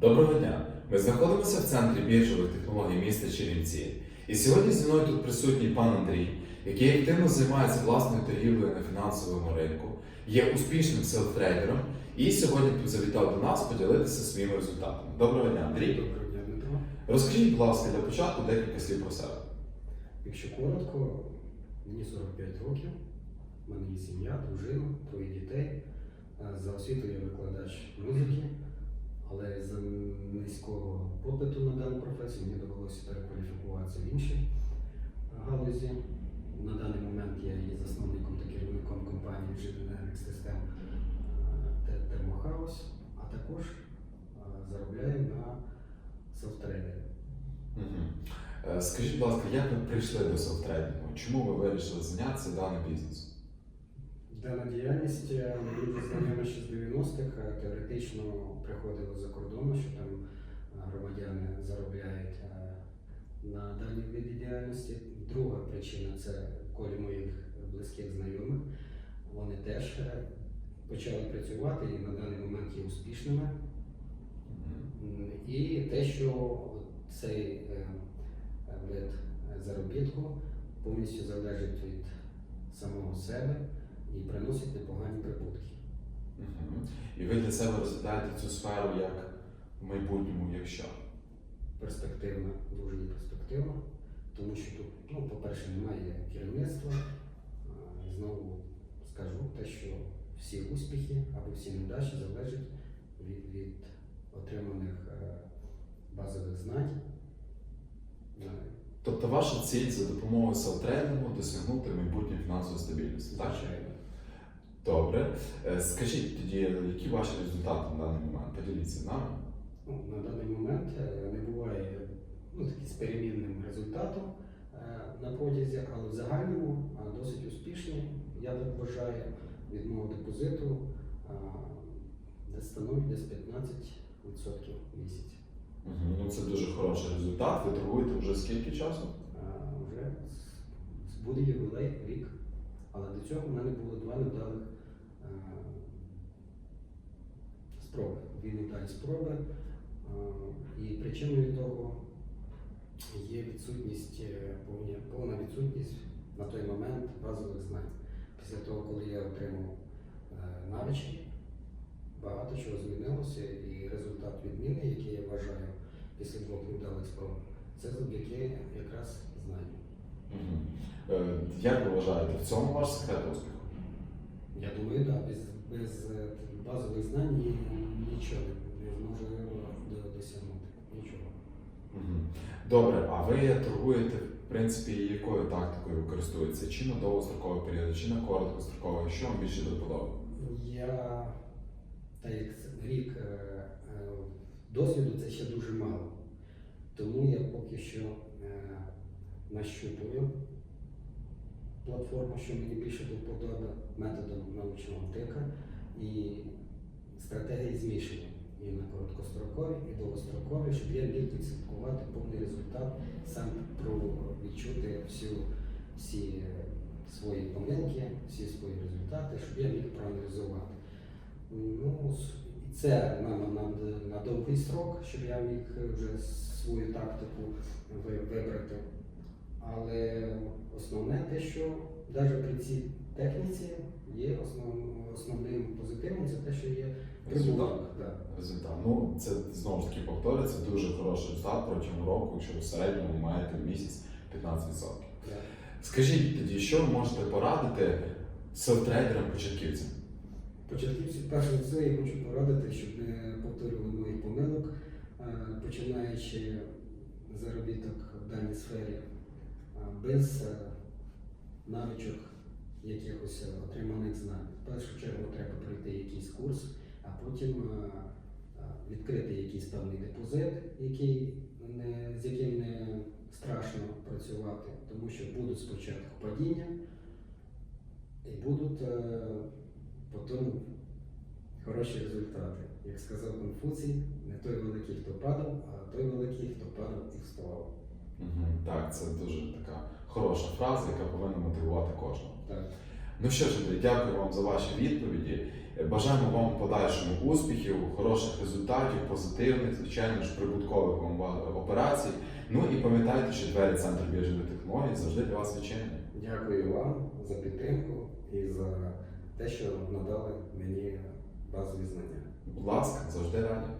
Доброго дня! Ми знаходимося в центрі біржових технологій міста Чернівці. І сьогодні зі мною тут присутній пан Андрій, який активно займається власною торгівлею на фінансовому ринку, є успішним селфтрейдером і сьогодні завітав до нас поділитися своїми результатами. Доброго дня, Андрій! Доброго дня, Дмитро. Розкажіть, будь ласка, для початку декілька слів про себе. Якщо коротко, мені 45 років, в мене є сім'я, дружина, троє дітей. Е, За освітою я викладач музики, але за низького попиту на дану професію мені довелося перекваліфікуватися в інші е, галузі. На даний момент я є засновником та керівником компанії Engineering System е, Термохаус, а також е, заробляю на софттрейдері. Е, Скажіть, будь ласка, як ви прийшли до селфтрейдингу? Чому ви вирішили зайнятися даним бізнесом? Дана діяльність мені знайома ще з 90-х. е, Теоретично приходило за кордону, що там е, громадяни заробляють е, на даній виді діяльності. Друга причина це колі моїх близьких знайомих. Вони теж почали працювати і на даний момент є успішними. І те, що цей вид заробітку повністю залежить від самого себе і приносить непогані прибутки. Мгм. І ви для себе розглядаєте цю сферу як в майбутньому, якщо? Перспективна, дуже перспективна, тому що тут, ну, по-перше, немає керівництва. І знову скажу те, що всі успіхи або всі невдачі залежать від, від отриманих е, базових знань. Е, Тобто ваша ціль за допомогою селфтрейдингу досягнути майбутньої фінансової стабільності, так? Звичайно. Добре. Е, Скажіть тоді, які ваші результати на даний момент? Поділіться з нами. Ну, на даний момент е, не буває ну, такі з перемінним результатом е, на потязі, але в загальному досить успішні. Я так вважаю від мого депозиту десь становить десь 15% в місяць. Ну це дуже хороший результат. Ви торгуєте вже скільки часу? Вже буде ювілей рік. Але до цього в мене було два невдалих е, спроби. Дві невдалі спроби. Е, І причиною того є відсутність, е, повна відсутність на той момент базових знань. Після того, коли я отримав навички, багато чого змінилося, і результат відміни, який я вважаю після двох невдалих спроб, це завдяки якраз знанню. Як ви вважаєте, в цьому ваш секрет успіху? Я думаю, так, без, без е, базових знань нічого не зможу досягнути. Нічого. Добре, а ви торгуєте, в принципі, якою тактикою користуєтеся? Чи на довгостроковий період, чи на короткостроковий? Що вам більше до вподоби? Я так як рік е, е, досвіду це ще дуже мало. Тому я поки що нащупую платформу, що мені більше до вподоби методом научного тика і стратегії змішання і на короткострокові, і довгострокові, щоб я міг відслідкувати повний результат, сам про відчути всю, всі е, свої помилки, всі свої результати, щоб я міг проаналізувати. Ну, це на, на, на, довгий срок, щоб я міг вже свою тактику. Але основне те, що навіть при цій техніці є основ, основним позитивом, це те, що є прибуток. Да. Результат. Ну, це знову ж таки повторюється, дуже хороший результат протягом року, якщо в середньому маєте в місяць 15%. Да. Скажіть тоді, що ви можете порадити селфтрейдерам початківцям? Початківці, перш за все, я хочу порадити, щоб не повторювали моїх помилок, е, починаючи заробіток в даній сфері без е, навичок якихось е, отриманих знань. В першу чергу треба пройти якийсь курс, а потім е, відкрити якийсь певний депозит, який не, з яким не страшно працювати, тому що будуть спочатку падіння і будуть потім хороші результати. Як сказав Конфуцій, не той великий, хто падав, а той великий, хто падав і вставав. Так, це дуже така хороша фраза, яка повинна мотивувати кожного. Так. Ну що ж, дякую вам за ваші відповіді. Е, Бажаємо вам в подальшому успіхів, хороших результатів, позитивних, звичайно ж, прибуткових вам операцій. Ну і пам'ятайте, що двері центру біржових технологій завжди для вас відчинені. Дякую вам за підтримку і за те, що надали мені базові знання. Будь ласка, завжди раді.